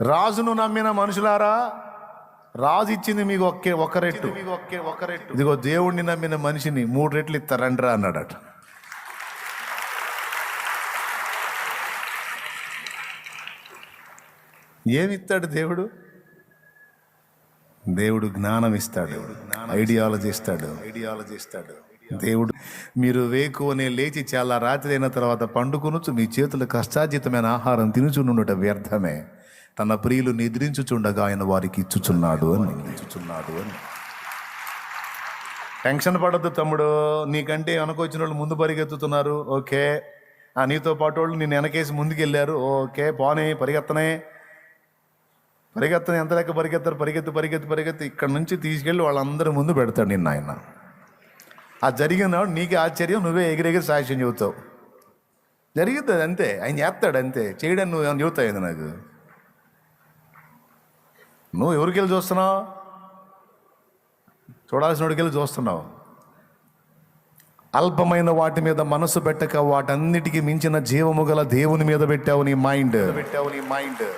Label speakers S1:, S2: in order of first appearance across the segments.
S1: రాజును నమ్మిన మనుషులారా రాజు ఇచ్చింది మీకు ఒకే ఒక రెట్టు మీకు ఒకే ఒక రెట్టు ఇదిగో దేవుణ్ణి నమ్మిన మనిషిని మూడు రెట్లు ఇస్తారండ్రా అన్నాడట. ఏమిస్తాడు దేవుడు? దేవుడు జ్ఞానం ఇస్తాడు. ఐడియాలజీ ఇస్తాడు. ఐడియాలజీ ఇస్తాడు. దేవుడు మీరు వేకువనే లేచి చాలా రాత్రి అయిన తర్వాత పండుకొనుచు మీ చేతుల కష్టార్జితమైన ఆహారం తినుచునుండుట వ్యర్థమే. తన ప్రియులు నిద్రించుచుండగా ఆయన వారికి ఇచ్చుచున్నాడు అని. ఇచ్చుచున్నాడు అని. టెన్షన్ పడద్దు తమ్ముడు. నీకంటే వెనకొచ్చిన వాళ్ళు ముందు పరిగెత్తుతున్నారు. ఓకే. ఆ నీతో పాటు వాళ్ళు నేను వెనకేసి ముందుకెళ్ళారు. ఓకే. పోనీ పరిగెత్తనే. పరిగెత్తని ఎంత లెక్క పరిగెత్తారు? పరిగెత్తి పరిగెత్తి పరిగెత్తి ఇక్కడ నుంచి తీసుకెళ్ళి వాళ్ళందరి ముందు పెడతాడు నిన్న ఆయన. ఆ జరిగిన నీకు ఆశ్చర్యం నువ్వే ఎగిరెగిరి సాక్ష్యం చెబుతావు. జరిగిద్ది అంతే. ఆయన చేస్తాడు అంతే. చేయడానికి నువ్వు ఏమైనా చెబుతావు నాకు? నువ్వు ఎవరికి వెళ్ళి చూస్తున్నావు? చూడాల్సిన వాడికి వెళ్ళి చూస్తున్నావు. అల్పమైన వాటి మీద మనసు పెట్టక వాటన్నిటికీ మించిన జీవము గల దేవుని మీద పెట్టావు నీ మైండ్. పెట్టావు నీ మైండ్.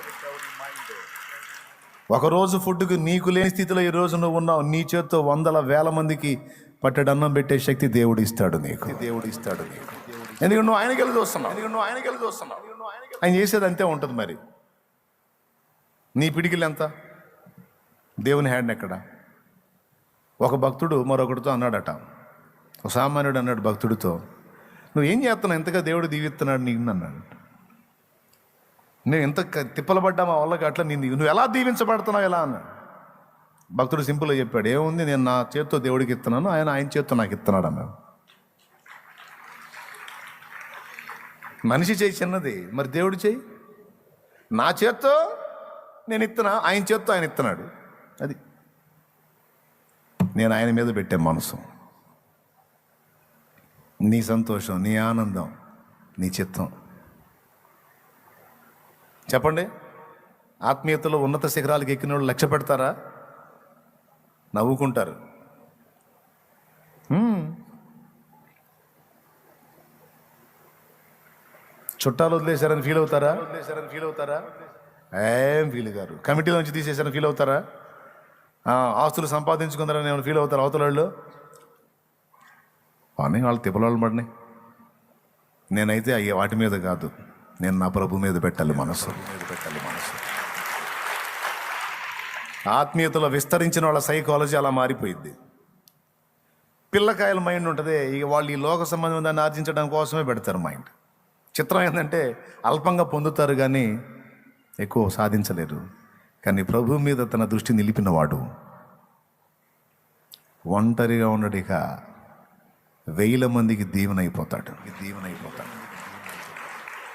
S1: ఒక రోజు ఫుడ్కి నీకు లేని స్థితిలో ఈ రోజు నువ్వు ఉన్నావు. నీ చేత్తో వందల వేల మందికి పట్టెడు అన్నం పెట్టే శక్తి దేవుడు ఇస్తాడు నీకు. దేవుడు ఇస్తాడు నీకు. ఎందుకంటే నువ్వు ఆయనకి వెళ్ళి చూస్తున్నావు. ఎందుకంటే నువ్వు ఆయనకి వెళ్ళి చూస్తున్నావు. ఆయన చేసేది అంతే ఉంటుంది మరి. నీ పిడికిలు ఎంత? దేవుని హ్యాండ్ ఎక్కడ? ఒక భక్తుడు మరొకటితో అన్నాడట. ఒక సామాన్యుడు అన్నాడు భక్తుడితో నువ్వు ఏం చేస్తున్నావు? ఇంతగా దేవుడు దీవిస్తున్నాడు నేను అన్నాడు. నేను ఎంత తిప్పలు పడ్డా మా వాళ్ళకి అట్లా నేను నువ్వు ఎలా దీవించబడుతున్నావు ఎలా అన్నాడు. భక్తుడు సింపుల్గా చెప్పాడు ఏముంది? నేను నా చేత్తో దేవుడికి ఇస్తున్నాను ఆయన ఆయన చేత్తో నాకు ఇస్తున్నాడు అన్నాడు. మనిషి చేయి చిన్నది మరి దేవుడు చేయి? నా చేత్తో నేను ఇస్తున్నా ఆయన చేత్తో ఆయన ఇస్తున్నాడు. అది. నేను ఆయన మీద పెట్టే మనసు. నీ సంతోషం నీ ఆనందం నీ చిత్తం. చెప్పండి. ఆత్మీయతలో ఉన్నత శిఖరాలకు ఎక్కిన వాళ్ళు లక్ష్య పెడతారా? నవ్వుకుంటారు. చుట్టాలు వదిలేశారని ఫీల్ అవుతారా? వదిలేశారని ఫీల్ అవుతారా ఏం ఫీల్ గారు కమిటీలోంచి తీసేశారని ఫీల్ అవుతారా? ఆస్తులు సంపాదించుకుందరని ఏమైనా ఫీల్ అవుతారు అవతల వాళ్ళు? అని వాళ్ళు తిప్పలాళ్ళు పడినాయి. నేనైతే అయ్యే వాటి మీద కాదు నేను నా ప్రభు మీద పెట్టాలి మనసు. మీద పెట్టాలి మనసు ఆత్మీయతలో విస్తరించిన వాళ్ళ సైకాలజీ అలా మారిపోయింది పిల్లకాయల మైండ్ ఉంటుంది ఇక వాళ్ళు ఈ లోక సంబంధం దాన్ని ఆర్జించడం కోసమే పెడతారు మైండ్ చిత్రం ఏంటంటే అల్పంగా పొందుతారు కానీ ఎక్కువ సాధించలేరు. కానీ ప్రభు మీద తన దృష్టి నిలిపినవాడు. ఒంటరిగా ఉండడు ఇక. వేల మందికి దీవెనైపోతాడు. దీవెనైపోతాడు.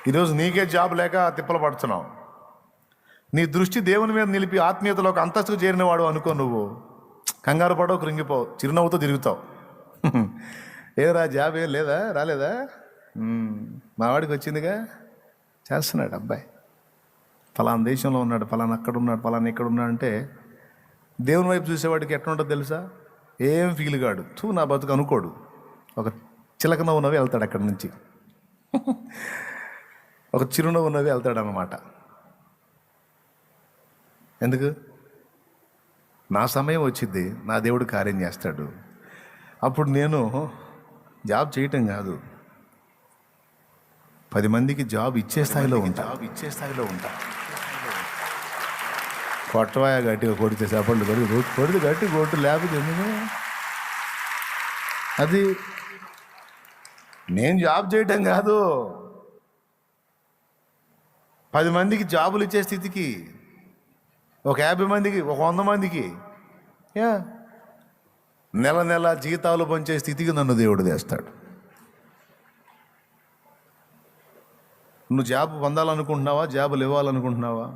S1: ఈరోజు నీకే జాబ్ లేక తిప్పలు పడుతున్నావు. నీ దృష్టి దేవుని మీద నిలిపి ఆత్మీయతలోకి అంతస్తుకు చేరినవాడు అనుకో నువ్వు. కంగారు పడవు కృంగిపోవు చిరునవ్వుతో తిరుగుతావు. ఏరా జాబ్ ఏం లేదా? రాలేదా? మావాడికి వచ్చిందిగా? చేస్తున్నాడు అబ్బాయి. ఫలానా దేశంలో ఉన్నాడు ఫలానా అక్కడ ఉన్నాడు ఫలానా ఇక్కడ ఉన్నాడు అంటే దేవుని వైపు చూసేవాడికి ఎట్లుంటుందో తెలుసా? ఏం ఫీల్ కాడు. తూ నా బతుకు అనుకోడు. ఒక చిలక నవ్వు వెళ్తాడు అక్కడి నుంచి. ఒక చిరునవ్వు నవ్వి వెళ్తాడు అన్నమాట. ఎందుకు? నా సమయం వచ్చింది నా దేవుడు కార్యం చేస్తాడు. అప్పుడు నేను జాబ్ చేయటం కాదు. పది మందికి జాబ్ ఇచ్చే స్థాయిలో ఉంటా జాబ్ ఇచ్చే స్థాయిలో ఉంటా. కొట్టవాయ గట్టిగా కొడితే చప్పట్లు కొడితే కొడితే గట్టి కొట్టు లేకపోతే ఎందుకు? అది నేను జాబ్ చేయటం కాదు. పది మందికి జాబులు ఇచ్చే స్థితికి ఒక యాభై మందికి ఒక వంద మందికి యా నెల నెల జీతాలు పంచే స్థితికి నన్ను దేవుడు తెస్తాడు. నువ్వు జాబ్ పొందాలనుకుంటున్నావా? జాబులు ఇవ్వాలనుకుంటున్నావా?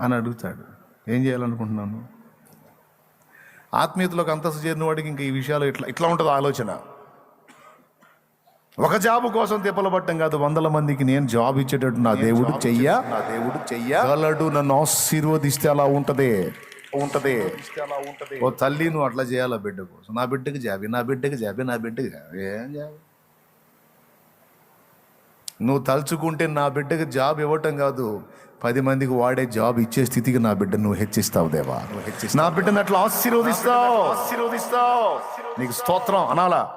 S1: అని అడుగుతాడు. ఏం చేయాలనుకుంటున్నాను? ఆత్మీయతలోకి అంతస్తు చేరిన వాడికి ఇంకా ఈ విషయాలు ఇట్లా ఇట్లా ఉంటుంది ఆలోచన. ఒక జాబు కోసం తిప్పలు పట్టం కాదు వందల మందికి నేను జాబ్ ఇచ్చేటట్టు నా దేవుడు చెయ్య. నా దేవుడు చెయ్యగలడు నన్ను ఆశీర్వదిస్తే అలా ఉంటది. ఉంటది. ఓ తల్లి నువ్వు అట్లా చేయాలా బిడ్డ కోసం? నా బిడ్డకి జాబి నా బిడ్డకి జాబి నా బిడ్డకి జాబి ఏం జాబి? నువ్వు తలుచుకుంటే నా బిడ్డకి జాబ్ ఇవ్వటం కాదు. పది మందికి వాడే జాబ్ ఇచ్చే స్థితికి నా బిడ్డ నువ్వు హెచ్చిస్తావు దేవా. నా బిడ్డను అట్లా ఆశీర్వదిస్తావు. ఆశీర్వదిస్తావు. నీకు స్తోత్రం అనాలా?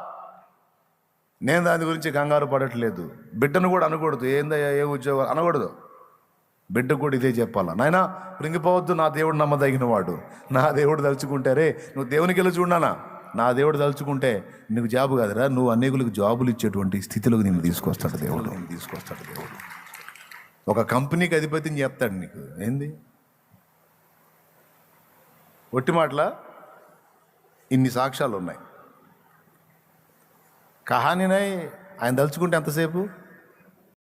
S1: నేను దాని గురించి కంగారు పడట్లేదు. బిడ్డను కూడా అనకూడదు. ఏందయ్యా ఏ ఉద్యోగం? అనకూడదు. బిడ్డ కూడా ఇదే చెప్పాలా? నాయనా కృంగిపోవద్దు నా దేవుడు నమ్మదగిన వాడు నా దేవుడు తలుచుకుంటారే నువ్వు దేవునికి వెళ్ళి చూడనా నా దేవుడు తలుచుకుంటే నీకు జాబు కాదురా. నువ్వు అనేకులకు జాబులు ఇచ్చేటువంటి స్థితిలోకి నేను తీసుకొస్తాడు దేవుడు. నేను తీసుకొస్తాడు దేవుడు. ఒక కంపెనీకి అధిపతిని చెప్తాడు నీకు. ఏంది? ఒట్టి మాటల? ఇన్ని సాక్ష్యాలు ఉన్నాయి కహానినై ఆయన తలుచుకుంటే ఎంతసేపు?